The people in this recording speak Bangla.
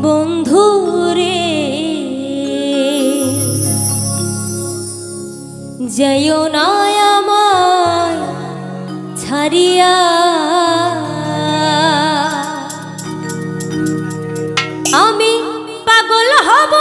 বন্ধুরে যাইও না আমায় আমি পাগল হব